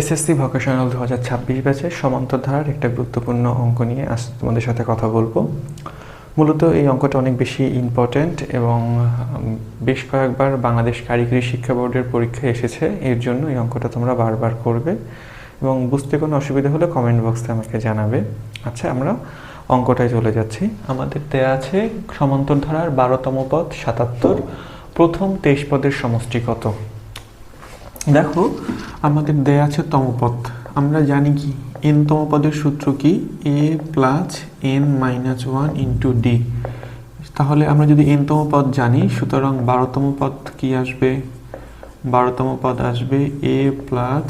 SSC vocational দু হাজার ছাব্বিশ ব্যাচের সমান্তর ধারার একটা গুরুত্বপূর্ণ অঙ্ক নিয়ে আজ তোমাদের সাথে কথা বলব। মূলত এই অঙ্কটা অনেক বেশি ইম্পর্ট্যান্ট এবং বেশ কয়েকবার বাংলাদেশ কারিগরি শিক্ষা বোর্ডের পরীক্ষায় এসেছে। এর জন্য এই অঙ্কটা তোমরা বারবার করবে এবং বুঝতে কোনো অসুবিধা হলে কমেন্ট বক্সে আমাকে জানাবে। আচ্ছা আমরা অঙ্কটায় চলে যাচ্ছি। আমাদের দেয়া আছে সমান্তর ধারার বারোতম পদ, সাতাত্তর। প্রথম তেইশ পদের সমষ্টি কত? দেখো আমাদের দেয়া আছে তমপদ। আমরা জানি কি? এন তমপদের সূত্র কি? A plus n minus one into d তাহলে আমরা যদি এন তম পদ জানি, সুতরাং বারোতম পদ কি আসবে? বারোতম পদ আসবে এ প্লাস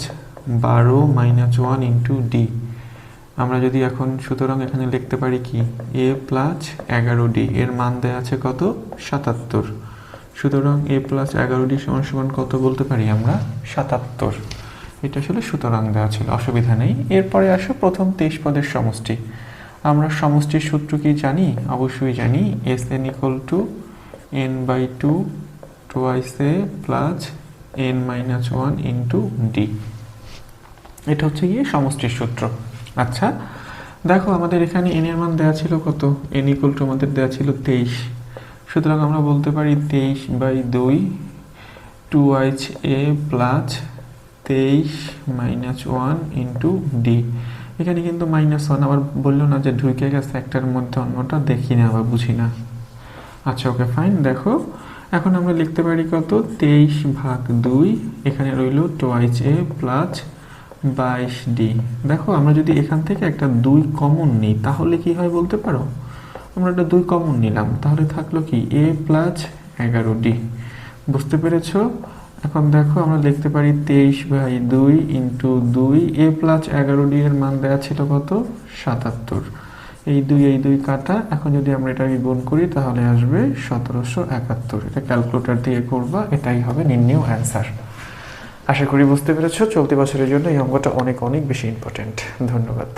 বারো মাইনাস ওয়ান ইন্টু ডি আমরা যদি এখন, সুতরাং এখানে লিখতে পারি কি? এ প্লাস এগারো ডি এর মান দেয়া আছে কত? সাতাত্তর। সুতরাং এ প্লাস এগারো ডি সমান সমান কত বলতে পারি আমরা? সাতাত্তর। এটা আসলে সুতরাং দেওয়া ছিল, অসুবিধা নেই। এরপরে আসো প্রথম তেইশ পদের সমষ্টি। আমরা সমষ্টির সূত্র কি জানি? অবশ্যই জানি। S n equal to n by two twice a plus n minus one into d এটা হচ্ছে গিয়ে সমষ্টির সূত্র। আচ্ছা দেখো আমাদের এখানে এন এর মান দেওয়া ছিল কত? এন ইকুয়াল টু আমাদের দেওয়া ছিল তেইশ। সুতরাং আমরা বলতে পারি তেইশ বাই দুই টু এইচ এ প্লাস তেইশ মাইনাস ওয়ান ইন্টু ডি এখানে কিন্তু মাইনাস ওয়ান আবার বলল না যে ঢুকে গেছে একটার মধ্যে অন্যটা, দেখি না বা বুঝি না। আচ্ছা ওকে ফাইন দেখো। এখন আমরা লিখতে পারি কত? তেইশ ভাগ দুই, এখানে রইল টোয়াইচ এ প্লাস বাইশ ডি দেখো, আমরা যদি এখান থেকে একটা দুই কমন নিই, তাহলে কি হয় বলতে পারো? আমরা একটা দুই কমন নিলাম, তাহলে থাকল কি? এ প্লাস এগারো ডি বুঝতে পেরেছ? এখন দেখো, আমরা লিখতে পারি তেইশ বাই দুই ইন্টু দুই, এ প্লাস এগারো ডি এর মান দেওয়া ছিল কত? সাতাত্তর। এই দুই এই দুই কাটা, এখন যদি আমরা এটাকে গুণ করি, তাহলে আসবে সতেরোশো একাত্তর। এটা ক্যালকুলেটর দিয়ে করবা, এটাই হবে নির্ণয় অ্যান্সার আশা করি বুঝতে পেরেছ, চলতি বছরের জন্য এই অঙ্কটা অনেক অনেক বেশি ইম্পর্ট্যান্ট ধন্যবাদ।